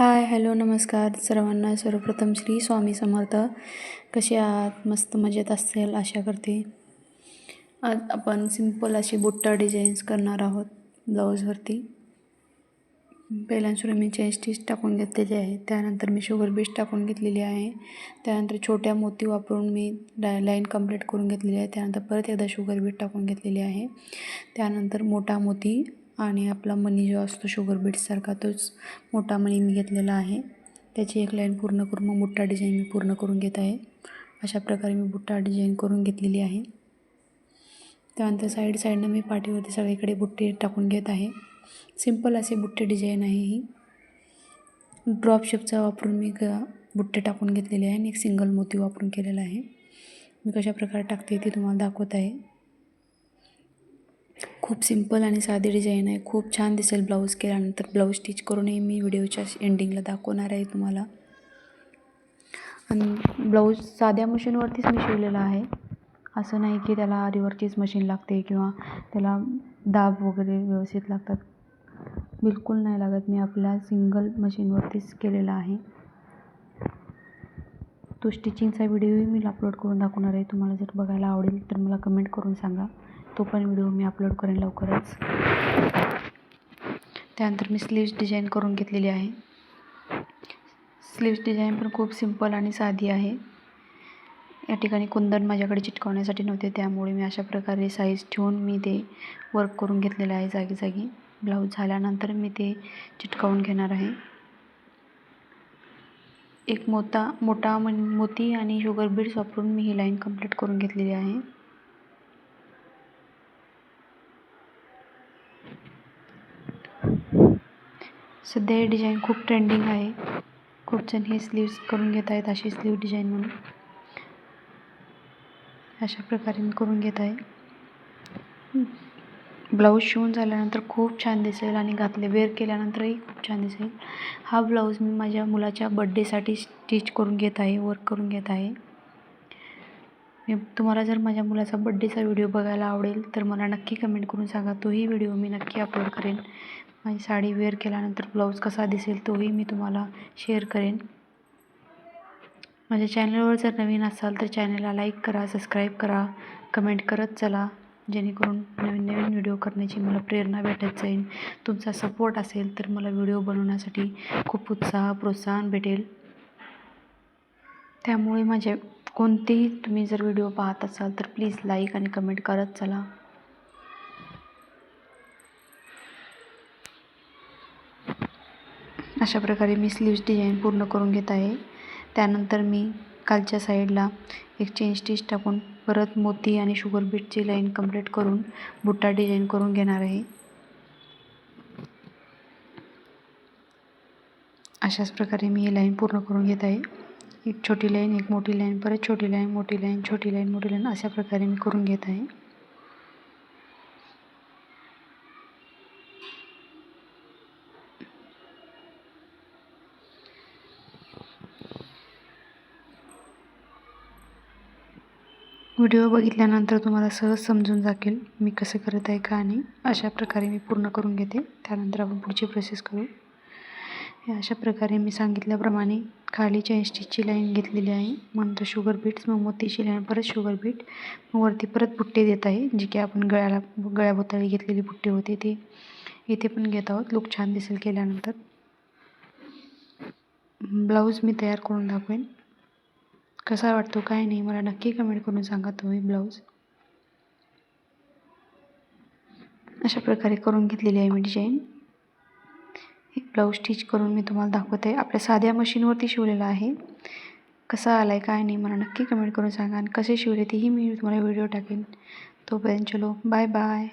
Hi hello नमस्कार. सर्वांना सर्वप्रथम श्री स्वामी समर्थ. कसे आहात? मस्त मजेत असेल आशा करते. आज आपण सिंपल अशी बुट्टा डिझाईन्स करणार आहोत ब्लाऊजवरती पहिल्यांदा मी चेन स्टिच टाकून घेतलेली आहे. त्यानंतर मी शुगर बीच टाकून घेतलेली आहे. त्यानंतर छोट्या मोती वापरून मी लाईन कंप्लीट करून घेतलेली आहे. त्यानंतर परत एकदा शुगर बीट टाकून घेतलेली आहे. त्यानंतर मोठा मोती आणि आपला मनी जो असतो शुगर बीट्ससारखा तोच मोठा मनी मी घेतलेला आहे. त्याची एक लाईन पूर्ण करून मग बुट्टा डिझाईन मी पूर्ण करून घेत आहे. अशा प्रकारे मी बुट्टा डिझाईन करून घेतलेली आहे. त्यानंतर साईड साईडनं मी पाठीवरती सगळीकडे बुट्टे टाकून घेत आहे. सिंपल असे बुट्टे डिझाईन आहे ही. ड्रॉप शेपचा वापरून मी ग बुट्टे टाकून घेतलेले आहे आणि एक सिंगल मोती वापरून केलेला आहे. मी कशा प्रकारे टाकते ते तुम्हाला दाखवत आहे. खूप सिंपल आणि साधी डिझाईन आहे. खूप छान दिसेल ब्लाऊज केल्यानंतर. ब्लाऊज स्टिच करूनही मी व्हिडिओच्या एंडिंगला दाखवणार आहे तुम्हाला. आणि ब्लाऊज साध्या मशीनवरतीच मी शिवलेला आहे. असं नाही की त्याला आरीवरचीच मशीन लागते किंवा त्याला दाब वगैरे व्यवस्थित लागतात. बिलकुल नाही लागत. मी आपल्या सिंगल मशीनवरतीच केलेला आहे. तो स्टिचिंगचा व्हिडिओही मी अपलोड करून दाखवणार आहे. तुम्हाला जर बघायला आवडेल तर मला कमेंट करून सांगा. तो पण व्हिडिओ मी अपलोड करेन लवकरच. त्यानंतर मी स्लीव्स डिझाईन करून घेतलेली आहे. स्लीव्स डिझाईन पण खूप सिंपल आणि साधी आहे. या ठिकाणी कुंदन माझ्याकडे चिटकवण्यासाठी नव्हते त्यामुळे मी अशा प्रकारे साईज ठेवून मी ते वर्क करून घेतलेलं आहे जागी जागी ब्लाऊज झाल्यानंतर मी ते चिटकावून घेणार आहे. एक मोठा मोठा मोती आणि शुगर बीड्स वापरून मी ही लाईन कंप्लीट करून घेतलेली आहे. सध्या हे डिझाईन खूप ट्रेंडिंग आहे. खूप जण हे स्लीव्स करून घेत आहेत, अशी स्लीव डिझाईन म्हणून. अशा प्रकारे मी करून घेत आहे. ब्लाऊज शिवून झाल्यानंतर खूप छान दिसेल आणि घातले वेअर केल्यानंतरही खूप छान दिसेल. हा ब्लाऊज मी माझ्या मुलाच्या बड्डेसाठी स्टिच करून घेत आहे वर्क करून घेत आहे. मी तुम्हाला जर माझ्या मुलाचा बड्डेचा व्हिडिओ बघायला आवडेल तर मला नक्की कमेंट करून सांगा. तोही व्हिडिओ मी नक्की अपलोड करेन. माझी साडी वेअर केल्यानंतर ब्लाऊज कसा दिसेल तोही मी तुम्हाला शेअर करेन. माझ्या चॅनलवर जर नवीन असाल तर चॅनलला लाईक करा सबस्क्राईब करा कमेंट करत चला. जेणेकरून नवीन नवीन व्हिडिओ करण्याची मला प्रेरणा भेटत जाईल. तुमचा सपोर्ट असेल तर मला व्हिडिओ बनवण्यासाठी खूप उत्साह प्रोत्साहन भेटेल. त्यामुळे माझे कोणतेही तुम्ही जर व्हिडिओ पाहत असाल तर प्लीज लाईक आणि कमेंट करत चला. अशा प्रकारे मी स्लीव्स डिझाईन पूर्ण करून घेत आहे. त्यानंतर मी खालच्या साईडला एक चेन स्टिच टाकून परत मोती आणि शुगर बीटची लाईन कंप्लीट करून बुट्टा डिझाईन करून घेणार आहे. अशाच प्रकारे मी ही लाईन पूर्ण करून घेत आहे. एक छोटी लाईन एक मोठी लाईन परत छोटी लाईन मोठी लाईन छोटी लाईन मोठी लाईन अशा प्रकारे मी करून घेत आहे. व्हिडिओ बघितल्यानंतर तुम्हाला सहज समजून जाईल मी कसं करत आहे का आणि अशा प्रकारे मी पूर्ण करून घेते. त्यानंतर आपण पुढची प्रोसेस करू. अशा प्रकारे मी सांगितल्याप्रमाणे खाली चेन स्टिचची लाईन घेतलेली आहे. नंतर शुगर बीट्स मग मोतीची लाईन परत शुगर बीट मग वरती परत बुट्टे देत आहे जी की आपण गळ्याला गळ्याभोवताळी घेतलेली बुट्टे होते ते. इथे पण घेत आहोत. लुक छान दिसेल केल्यानंतर. ब्लाऊज मी तयार करून दाखवेन. कसा वाटतो काय नाही मला नक्की कमेंट करून सांगा तुम्ही ब्लाऊज अशा प्रकारे करून घेतलेली आहे मी डिझाईन एक ब्लाऊज स्टिच करून मी तुम्हाला दाखवत. आहे आपल्या साध्या मशीनवरती शिवलेला आहे. कसा आला आहे काय नाही मला नक्की कमेंट करून सांगा. आणि कसे शिवले तेही मी तुम्हाला व्हिडिओ टाकेन. तोपर्यंत चलो बाय बाय